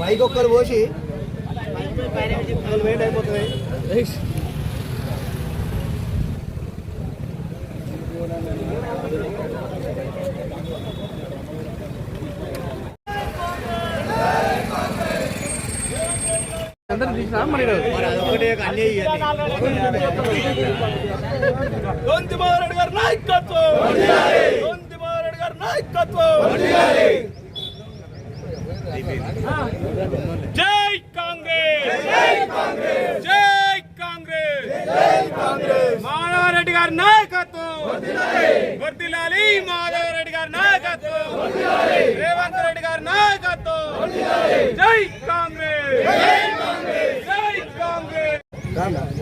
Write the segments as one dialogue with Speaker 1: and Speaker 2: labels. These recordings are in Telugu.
Speaker 1: బైక్ ఒక్కరు పోసి వెయిట్ అయిపోతుంది
Speaker 2: దొంతిమారెడ్డి గారి నాయకత్వం! జై కాంగ్రెస్ జై కాంగ్రెస్! జై కాంగ్రెస్! మాధవరెడ్డి గారి నాయకత్వం! వర్దిలాలి మాధవరెడ్డి గారి నాయకత్వం! రేవంత్ రెడ్డి గారి నాయకత్వం! జై కాంగ్రెస్! జై కాంగ్రెస్ జై కాంగ్రెస్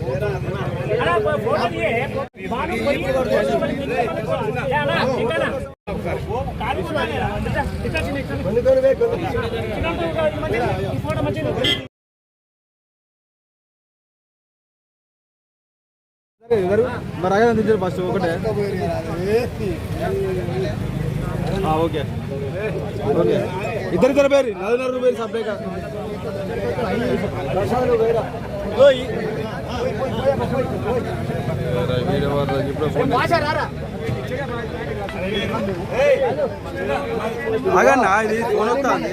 Speaker 1: మరి అయ్యా అందించారు ఫస్ట్ ఒకటే. ఓకే. ఓకే. ఇద్దరు ఇద్దరు పేరు? నలుగురు పేరు సబ్జెక్ట్. ఆగన్నా ఇది ఫోన్ వస్తుంది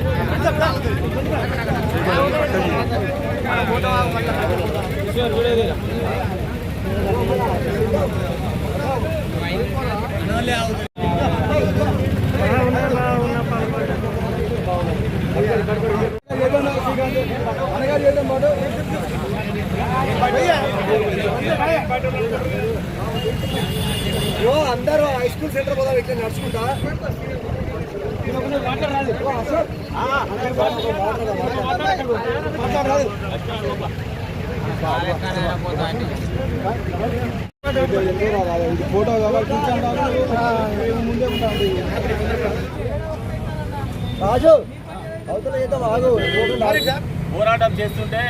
Speaker 1: అందరూ హై స్కూల్ సెంటర్ పోదాం ఇట్లా నడుచుకుంటా. ఫోటో రాజు అవతల ఏదో ఆగు.
Speaker 2: పోరాటం చేస్తుంటే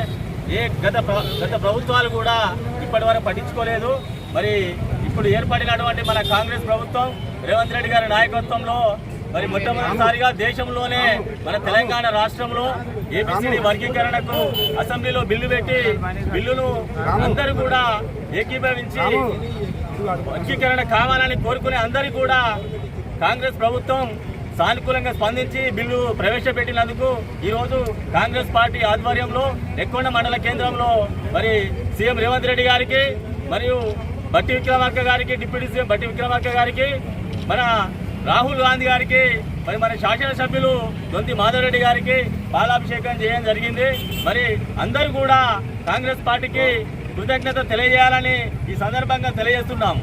Speaker 2: ఏ గత గత ప్రభుత్వాలు కూడా ఇప్పటి వరకు పట్టించుకోలేదు. మరి ఇప్పుడు ఏర్పడినటువంటి మన కాంగ్రెస్ ప్రభుత్వం రేవంత్ రెడ్డి గారి నాయకత్వంలో మరి మొట్టమొదటిసారిగా దేశంలోనే మన తెలంగాణ రాష్ట్రంలో ఏబిసిడి వర్గీకరణకు అసెంబ్లీలో బిల్లు పెట్టి బిల్లును అందరూ కూడా ఏకీభవించి వర్గీకరణ కావాలని కోరుకునే అందరూ కూడా కాంగ్రెస్ ప్రభుత్వం సానుకూలంగా స్పందించి బిల్లు ప్రవేశపెట్టినందుకు ఈరోజు కాంగ్రెస్ పార్టీ ఆధ్వర్యంలో నెక్కొండ మండల కేంద్రంలో మరి సీఎం రేవంత్ రెడ్డి గారికి మరియు బట్టి విక్రమార్క గారికి డిప్యూటీ సీఎం బట్టి విక్రమార్క గారికి మన రాహుల్ గాంధీ గారికి మరి మన శాసనసభ్యులు దొంతి మాధవరెడ్డి గారికి పాలాభిషేకం చేయడం జరిగింది. మరి అందరూ కూడా కాంగ్రెస్ పార్టీకి కృతజ్ఞత తెలియజేయాలని ఈ సందర్భంగా తెలియజేస్తున్నాం